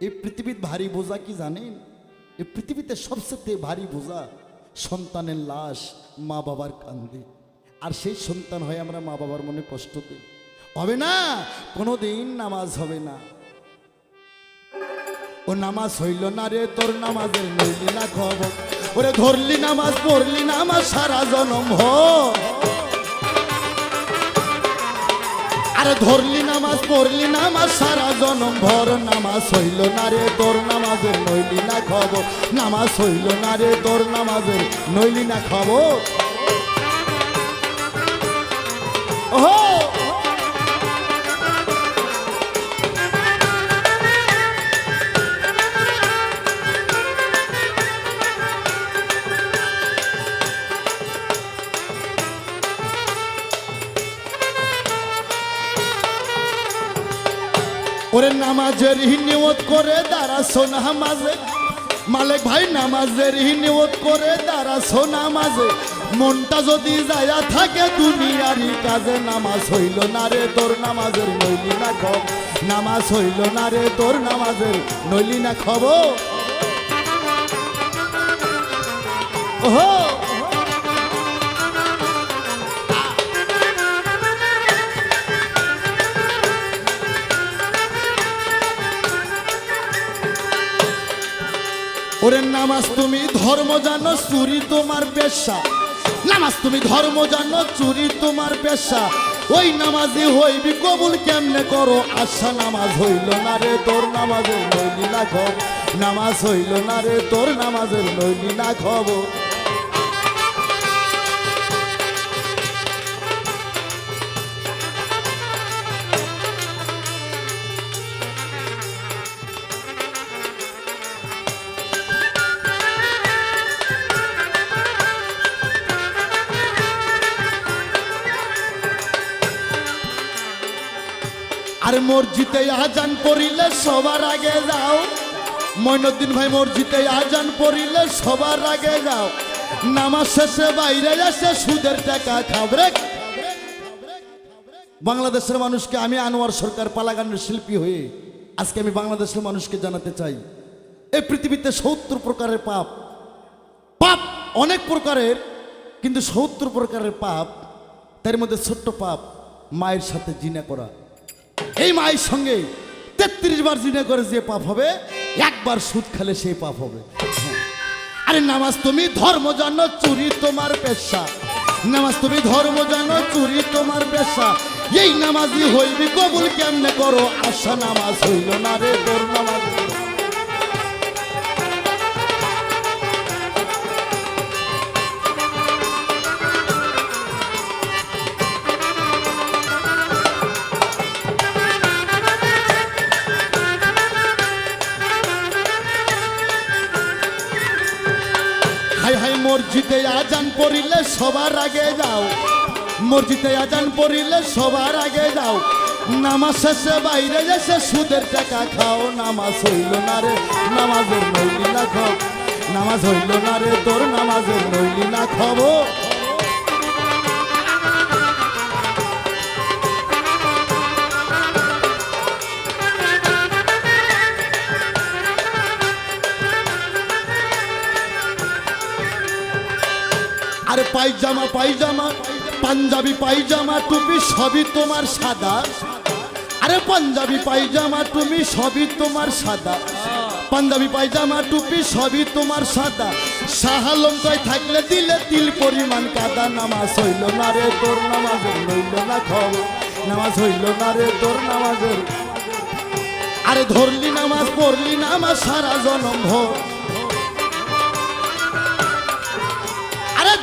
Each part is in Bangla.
এই পৃথিবীর ভারী বোঝা কি জানেন? এই পৃথিবীতে সবচেয়ে ভারী বোঝা সন্তানের লাশ মা বাবার কান্দে আর সেই সন্তান হয়ে আমরা মা বাবার মনে কষ্ট দিই। হবে না কোনো দিন নামাজ হবে না। ও নামাজ হইল না রে, তোর নামাজের নইলি না খবর। ওরে ধরলি নামাজ, পড়লি না আমার সারা জনম হ। আরে ধরলি নামাজ, পড়লি নামাজ, সারা জনম ভর নামাজ হইল না রে তোর নামাজের, নইলি না খবর। নামাজ হইল না রে তোর নামাজের, নইলি না ওহো! ওরে নামাজের নিয়ত করে দাঁড়া সোনা মাঝে। মালিক ভাই, নামাজের নিয়ত করে দাঁড়া সোনা মাঝে। মনটা যদি যায়া থাকে দুনিয়ারি কাজে, নামাজ হইল না রে তোর নামাজের, নইলি না খব নামাজ হইল না রে তোর নামাজের, নইলি না খবর। ওহো! ওরে নামাজ তুমি ধর্ম জানো, চুরি তোমার পেশা। নামাজ তুমি ধর্ম জানো, চুরি তোমার পেশা। ওই নামাজি হইবি কবুল কেমনে করো? আশা নামাজ হইল না রে, তোর নামাজের নইলি না খবর। নামাজ হইল না রে, তোর নামাজের নইলি না খবর। আর মসজিদে আজান পড়িলে সবার আগে যাও। মইনুদ্দিন ভাই, মসজিদে আজান পড়িলে সবার আগে যাও। নামাজ শেষে বাইরে এসে সুদের টাকা খাবরে। বাংলাদেশের মানুষকে আমি আনোয়ার সরকার পালাগানের শিল্পী হয়ে আজকে আমি বাংলাদেশের মানুষকে জানাতে চাই। এই পৃথিবীতে সত্তর প্রকারের পাপ। পাপ অনেক প্রকারের, কিন্তু সত্তর প্রকারের পাপ, তার মধ্যে ছোট্ট পাপ, মায়ের সাথে জিনা করা। এই মায়ের সঙ্গে তেত্রিশ বার জিনে করে যে পাপ হবে, একবার সুদ খেলে সেই পাপ হবে। আরে নামাজ তুমি ধর্ম জানো, চুরি তোমার পেশা। নামাজ তুমি ধর্ম জানো, চুরি তোমার পেশা। এই নামাজি হইবি কবুল কেমনে করো? আশা নামাজ হইল না রে তোর নামাজ। মসজিদে আজান পড়িলে সবার আগে যাও। মসজিদে আজান পড়িলে সবার আগে যাও। নামাজ শেষে বাইরে এসে সুদের টাকা খাও। নামাজ হইল না রে, নামাজের নইলি না খাও নামাজ হইল না রে, তোর নামাজের নইলি না খাব আরে পায়জামা পায়জামা পাঞ্জাবি পায়জামা টুপি সবই তোমার সাদা। আরে পাঞ্জাবি পায়জামা তুমি সবই তোমার সাদা। পাঞ্জাবি পায়জামা টুপি সবই তোমার সাদা। সাহালঙ্কায় থাকলে দিলে তিল পরিমাণ কাদা। নামাজ হইল না রে তোর, নামাজ হইল না খবর। নামাজ হইল না রে তোর, নামাজ আরে ধরলি নামাজ, পড়লি নামাজ, সারা জনম ভর।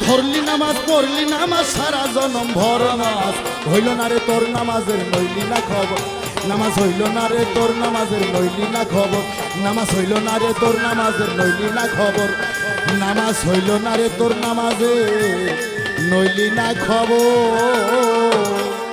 ধরলি নামাজ, পড়লি নামাজ, সারা জনম ভর নামাজ। হইল না রে তোর নামাজের নইলি না খবর। নামাজ হইল না রে তোর নামাজের নইলি না খবর। নামাজ হইল না রে তোর নামাজের নইলি না খবর। নামাজ হইল না রে তোর নামাজে নইলি না খবর।